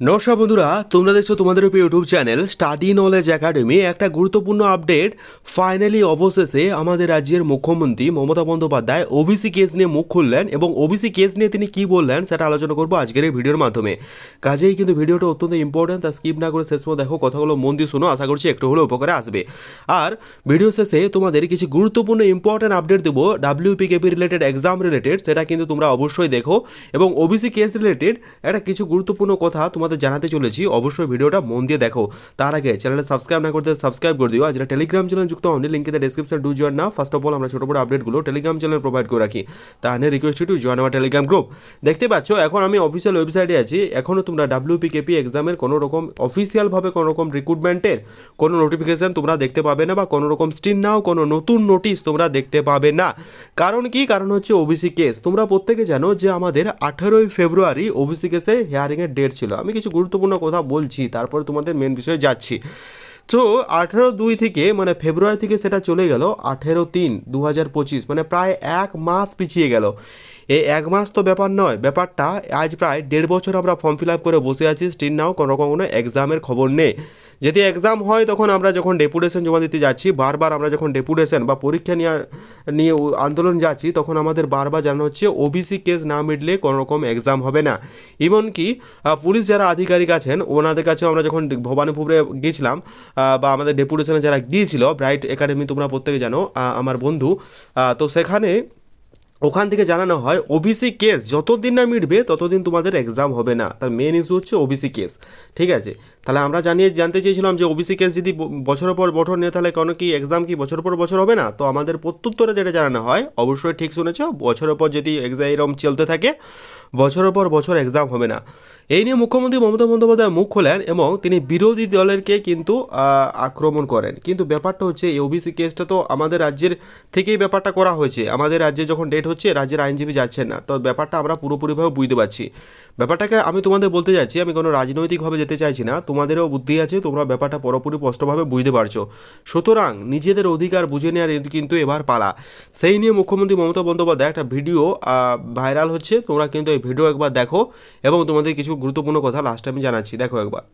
নমস্কার বন্ধুরা, তোমরা দেখছ তোমাদের উপর YouTube channel study knowledge academy. একটা গুরুত্বপূর্ণ আপডেট ফাইনালি অবশেষে আমাদের রাজ্যের মুখ্যমন্ত্রী মমতা বন্দ্যোপাধ্যায় ওবিসি কেস নিয়ে মুখ খুললেন এবং ওবিসি কেস নিয়ে তিনি কি বললেন সেটা আলোচনা করব আজকের এই ভিডিওর মাধ্যমে। কাজেই কিন্তু ভিডিওটা অত্যন্ত ইম্পর্টেন্ট তা স্কিপ না করে শেষ পর্যন্ত দেখো, কথাগুলো মন দিয়ে শোনো, আশা করছি একটু হলেও উপকারে আসবে। আর ভিডিও শেষে তোমাদের কিছু গুরুত্বপূর্ণ ইম্পর্টেন্ট আপডেট দেবো ডাব্লিউপিকেপি রিলেটেড এক্সাম রিলেটেড সেটা কিন্তু তোমরা অবশ্যই দেখো। এবং ওবিসি কেস রিলেটেড একটা কিছু গুরুত্বপূর্ণ কথা তোমাদের জানাতে চলেছি, অবশ্যই ভিডিওটা মন দিয়ে দেখো। তার আগে চ্যানেলে সাবস্ক্রাইব না করতে সাবস্ক্রাইব করে দিও, আর যেটা টেলিগ্রাম চ্যানেল যুক্ত হয়নি লিঙ্কে ডেসক্রিপশন ডু জয়েন না ফার্স্ট অফ অল আমরা ছোটো বড় আপডেটগুলো টেলিগ্রাম চ্যানেল প্রোভাইড করে রাখি। তাহলে রিকোয়েস্ট টু জয়েন আমার টেলিগ্রাম গ্রুপ দেখতে পাচ্ছ, এখন আমি অফিসিয়াল ওয়েবসাইটে আছি। এখনও তোমরা ডাব্লিউপিকেপি এক্সামের কোনো রকম অফিসিয়ালভাবে কোনো রকম রিক্রুটমেন্টের কোনো নোটিফিকেশান তোমরা দেখতে পাবে না, বা কোনো রকম স্টিন নাও কোনো নতুন নোটিশ তোমরা দেখতে পাবে না। কারণ কি? কারণ হচ্ছে ওবিসি কেস তোমরা প্রত্যেকে জানো যে আমাদের আঠেরোই ফেব্রুয়ারি ওবিসি কেসে হিয়ারিংয়ের ডেট ছিল। আমি কিছু গুরুত্বপূর্ণ কথা বলছি, তারপরে তোমাদের মেন বিষয়ে যাচ্ছি। তো আঠেরো দুই থেকে মানে ফেব্রুয়ারি থেকে সেটা চলে গেল, আঠেরো তিন দু হাজার পঁচিশ মানে প্রায় এক মাস পিছিয়ে গেল। এই এক মাস তো ব্যাপার নয়। ব্যাপারটা আজ প্রায় দেড় বছর আমরা ফর্ম ফিল আপ করে বসে আছি স্টিল নাও কোনো রকম কোনো এক্সামের খবর নেই। যদি এক্সাম হয় তখন আমরা যখন ডেপুটেশন জমা দিতে যাচ্ছি, বারবার আমরা যখন ডেপুটেশন বা পরীক্ষা নিয়ে নিয়ে আন্দোলন যাচ্ছি, তখন আমাদের বারবার জানানো হচ্ছে ওবিসি কেস না মিটলে কোনো রকম এক্সাম হবে না। এমনকি পুলিশ যারা আধিকারিক আছেন, ওনাদের কাছেও আমরা যখন ভবানীপুরে গিয়েছিলাম বা আমাদের ডেপুটেশনে যারা গিয়েছিল ব্রাইট একাডেমি তোমরা প্রত্যেকে জানো আমার বন্ধু তো সেখানে ওখান থেকে জানানো হয় ওবিসি কেস যতদিন না মিটবে, ততদিন তোমাদের এক্সাম হবে না। তার মেন ইস্যু হচ্ছে ওবিসি কেস ঠিক আছে? তাহলে আমরা জানিয়ে, জানতে চেয়েছিলাম যে ওবিসি কেস যদি বছর পর বছর নিয়ে, তাহলে কোনো কি এক্সাম কি বছর পর বছর হবে না? তো আমাদের প্রত্যুত্তরে যেটা জানানো হয়, অবশ্যই ঠিক শুনেছ, বছরের পর যদি এক্সাম এরকম চলতে থাকে বছরের পর বছর এক্সাম হবে না। এই নিয়ে মুখ্যমন্ত্রী মমতা বন্দ্যোপাধ্যায় মুখ খোলেন এবং তিনি বিরোধী দলেরকে কিন্তু আক্রমণ করেন। কিন্তু ব্যাপারটা হচ্ছে, এই ওবিসি কেসটা তো আমাদের রাজ্যের থেকেই ব্যাপারটা করা হয়েছে। আমাদের রাজ্যে যখন ডেট হচ্ছে, রাজ্যের আইনজীবী যাচ্ছেন না। তো ব্যাপারটা আমরা পুরোপুরিভাবে বুঝতে পারছি। ব্যাপারটাকে আমি তোমাদের বলতে চাইছি আমি কোনো রাজনৈতিকভাবে যেতে চাইছি না। তোমাদেরও বুদ্ধি আছে, তোমরা ব্যাপারটা পুরোপুরি স্পষ্টভাবে বুঝতে পারছ। সুতরাং নিজেদের অধিকার বুঝে নেওয়ার কিন্তু এবার পালা। সেই নিয়ে মুখ্যমন্ত্রী মমতা বন্দ্যোপাধ্যায় একটা ভিডিও ভাইরাল হচ্ছে। তোমরা কিন্তু এই ভিডিও একবার দেখো এবং তোমাদের কিছু গুরুত্বপূর্ণ কথা লাস্ট আমি জানাচ্ছি। দেখো একবার।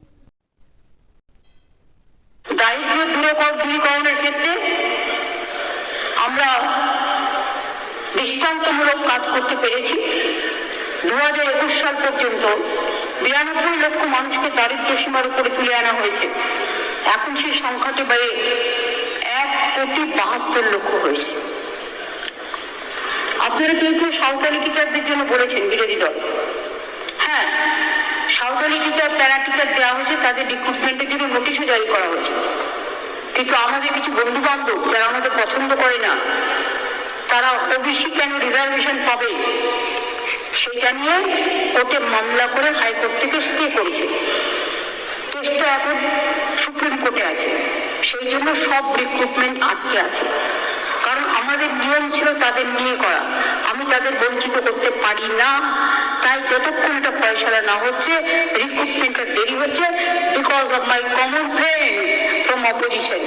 দৃষ্টান্তমূলক কাজ করতে পেরেছি। দু হাজার একুশ সাল পর্যন্ত বিরানব্বই লক্ষ মানুষকে দারিদ্র সীমার উপরে তুলে আনা হয়েছে। এখন সেই সংখ্যাটি বেড়ে এক কোটি বাহাত্তর লক্ষ হয়েছে। আপনারা কেউ কেউ সাঁওতালি টিচারদের জন্য বলেছেন, বিরোধী দল। হ্যাঁ সাঁওতালি টিচার প্যারা টিচার দেওয়া হয়েছে, তাদের রিক্রুটমেন্টের জন্য নোটিশও জারি করা হয়েছে। কিন্তু আমাদের কিছু বন্ধু বান্ধব যারা আমাদের পছন্দ করে না, তারা ওবিসি কেন রিজার্ভেশন পাবে? সেটা নিয়ে কোর্টে মামলা করে হাইকোর্ট থেকে স্টে করেছে। কেসটা এখন সুপ্রিম কোর্টে আছে। সেই জন্য সব রিক্রুটমেন্ট আটকে আছে। আমাদের নিয়ম ছিল তাদের নিয়ে করা। আমি তাদের বঞ্চিত করতে পারি না। তাই যতক্ষণ এটা পয়সাটা না হচ্ছে রিক্রুটমেন্টটা দেরি হচ্ছে because of my common friends from opposition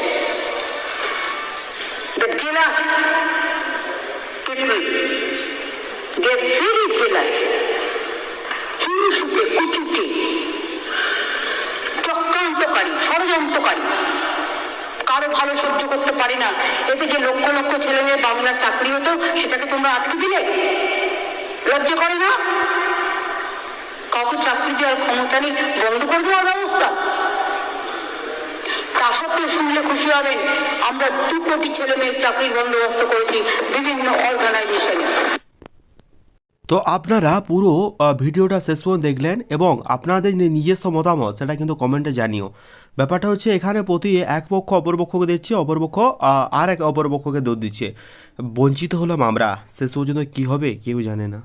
the jealous people they're very jealous. হিংসুটে কুচুটে। ভালো সহ্য করতে পারে না। এতে যে লক্ষ লক্ষ ছেলে মেয়ে বাংলার চাকরি হতো, সেটাকে তোমরা আটকে দিলে? লজ্জা করে না? কাউকে চাকরি দেওয়ার ক্ষমতা নেই, বন্ধ করে দেওয়ার ব্যবস্থা। তা সত্ত্বেও শুনলে খুশি হবেন, আমরা দু কোটি ছেলে মেয়ের চাকরির বন্দোবস্ত করেছি বিভিন্ন অর্গানাইজেশনে তো আপনারা পুরো ভিডিওটা শেষ পর্যন্ত দেখলেন এবং আপনাদের নিজস্ব মতামত, সেটা কিন্তু কমেন্টে জানিও। ব্যাপারটা হচ্ছে এখানে প্রতি এক পক্ষ অপরপক্ষকে দিচ্ছে অপরপক্ষ আর এক অপরপক্ষকে দোষ দিচ্ছে। বঞ্চিত হলাম আমরা। শেষ পর্যন্ত কী হবে কেউ জানে না।